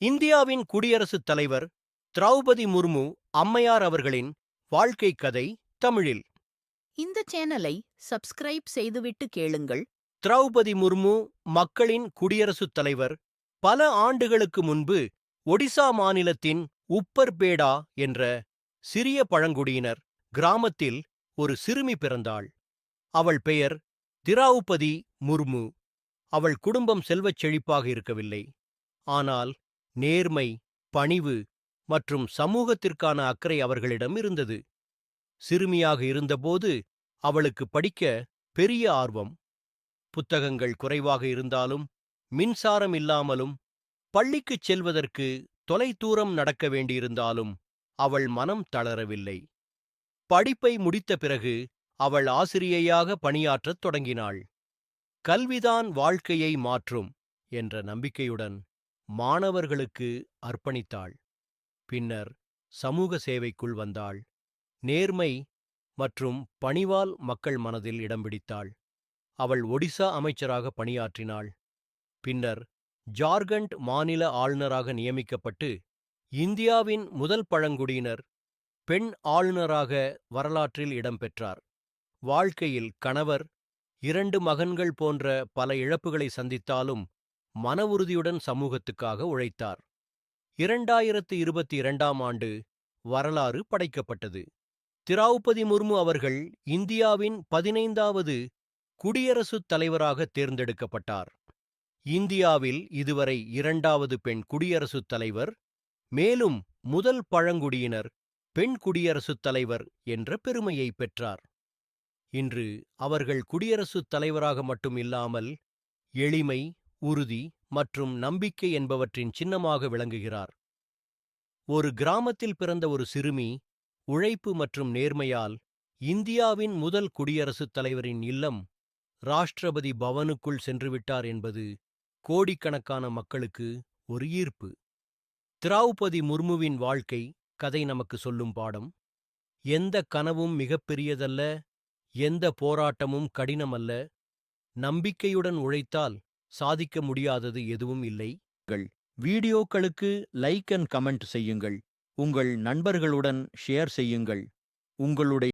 இந்தியாவின் குடியரசுத் தலைவர் திரௌபதி முர்மு அம்மையார் அவர்களின் வாழ்க்கை கதை தமிழில். இந்த சேனலை சப்ஸ்கிரைப் செய்துவிட்டு கேளுங்கள். திரௌபதி முர்மு மக்களின் குடியரசுத் தலைவர் பல ஆண்டுகளுக்கு முன்பு ஒடிசா மாநிலத்தின் உப்பர்பேடா என்ற சிறிய பழங்குடியினர் கிராமத்தில் ஒரு சிறுமி பிறந்தாள். அவள் பெயர் திராவுபதி முர்மு. அவள் குடும்பம் செல்வச் செழிப்பாக இருக்கவில்லை. ஆனால் நேர்மை பணிவு மற்றும் சமூகத்திற்கான அக்கறை அவர்களிடம் இருந்தது. சிறுமியாக இருந்தபோது அவளுக்கு படிக்க பெரிய ஆர்வம். புத்தகங்கள் குறைவாக இருந்தாலும் மின்சாரம் இல்லாமலும் பள்ளிக்குச் செல்வதற்கு தொலைதூரம் நடக்க வேண்டியிருந்தாலும் அவள் மனம் தளரவில்லை. படிப்பை முடித்த பிறகு அவள் ஆசிரியையாக பணியாற்றத் தொடங்கினாள். கல்விதான் வாழ்க்கையை மாற்றும் என்ற நம்பிக்கையுடன் மாணவர்களுக்கு அர்ப்பணித்தாள். பின்னர் சமூக சேவைக்குள் வந்தாள். நேர்மை மற்றும் பணிவால் மக்கள் மனதில் இடம் பிடித்தாள். அவள் ஒடிசா அமைச்சராக பணியாற்றினாள். பின்னர் ஜார்க்கண்ட் மாநில ஆளுநராக நியமிக்கப்பட்டு இந்தியாவின் முதல் பழங்குடியினர் பெண் ஆளுநராக வரலாற்றில் இடம்பெற்றார் வாழ்க்கையில் கணவர் இரண்டு மகன்கள் போன்ற பல இழப்புகளை சந்தித்தாலும் மன உறுதியுடன் சமூகத்துக்காக உழைத்தார். இரண்டாயிரத்து இருபத்தி இரண்டாம் ஆண்டு வரலாறு படைக்கப்பட்டது. திரௌபதி முர்மு அவர்கள் இந்தியாவின் பதினைந்தாவது குடியரசுத் தலைவராக தேர்ந்தெடுக்கப்பட்டார். இந்தியாவில் இதுவரை இரண்டாவது பெண் குடியரசுத் தலைவர் மேலும் முதல் பழங்குடியினர் பெண் குடியரசுத் தலைவர் என்ற பெருமையை பெற்றார். இன்று அவர்கள் குடியரசுத் தலைவராக மட்டும் இல்லாமல் எளிமை உறுதி மற்றும் நம்பிக்கை என்பவற்றின் சின்னமாக விளங்குகிறார். ஒரு கிராமத்தில் பிறந்த ஒரு சிறுமி உழைப்பு மற்றும் நேர்மையால் இந்தியாவின் முதல் குடியரசுத் தலைவரின் இல்லம் ராஷ்டிரபதி பவனுக்குள் சென்றுவிட்டார் என்பது கோடிக்கணக்கான மக்களுக்கு ஒரு ஈர்ப்பு. திரௌபதி முர்முவின் வாழ்க்கை கதை நமக்கு சொல்லும் பாடம். எந்த கனவும் மிகப்பெரியதல்ல எந்த போராட்டமும் கடினமல்ல நம்பிக்கையுடன் உழைத்தால் சாதிக்க முடியாதது எதுவும் இல்லை வீடியோக்களுக்கு லைக் அண்ட் கமெண்ட் செய்யுங்கள். உங்கள் நண்பர்களுடன் ஷேர் செய்யுங்கள். உங்களுடைய